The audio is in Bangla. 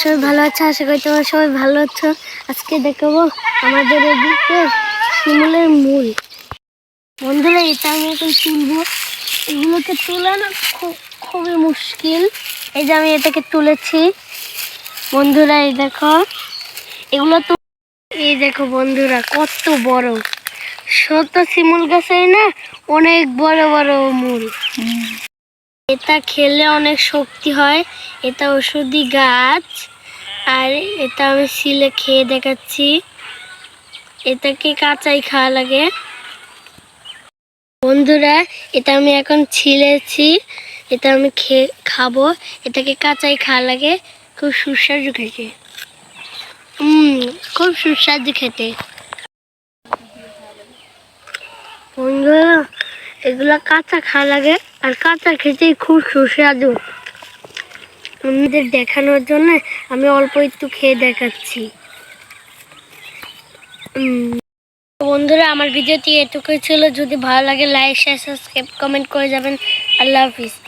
সবাই ভালো আছে? আশা করি তোমরা সবাই ভালো আছো। আজকে দেখাবো আমাদের এদিকে শিমুলের মূল। বন্ধুরা, এটা আমি এখন তুলবো। এগুলোকে তোলা না, খুব, খুবই মুশকিল। এই যে আমি এটাকে তুলেছি। বন্ধুরা, এই দেখো। এগুলো তো, এই দেখো বন্ধুরা, কত বড়। শত শিমুল গাছে না, অনেক বড় বড় মূল। এটা খেলে অনেক শক্তি হয়। এটা ওষুধি গাছ। আর এটা আমি সিলে খেয়ে দেখাচ্ছি। এটাকে কাঁচাই খাওয়া লাগে। বন্ধুরা, এটা আমি এখন ছিলেছি এটা আমি খেয়ে খাব। এটাকে কাঁচাই খাওয়া লাগে। খুব সুস্বাদু খেতে। খুব সুস্বাদু খেতে। বন্ধুরা এগুলা কাঁচা খাওয়া লাগে, আর কাঁচা খেতেই খুব সুস্বাদু। আমাদের দেখানোর জন্য আমি অল্প একটু খেয়ে দেখাচ্ছি। বন্ধুরা, আমার ভিডিওটি এটুকুই ছিল। যদি ভালো লাগে লাইক শেয়ার সাবস্ক্রাইব কমেন্ট করে যাবেন। আল্লাহ হাফিজ।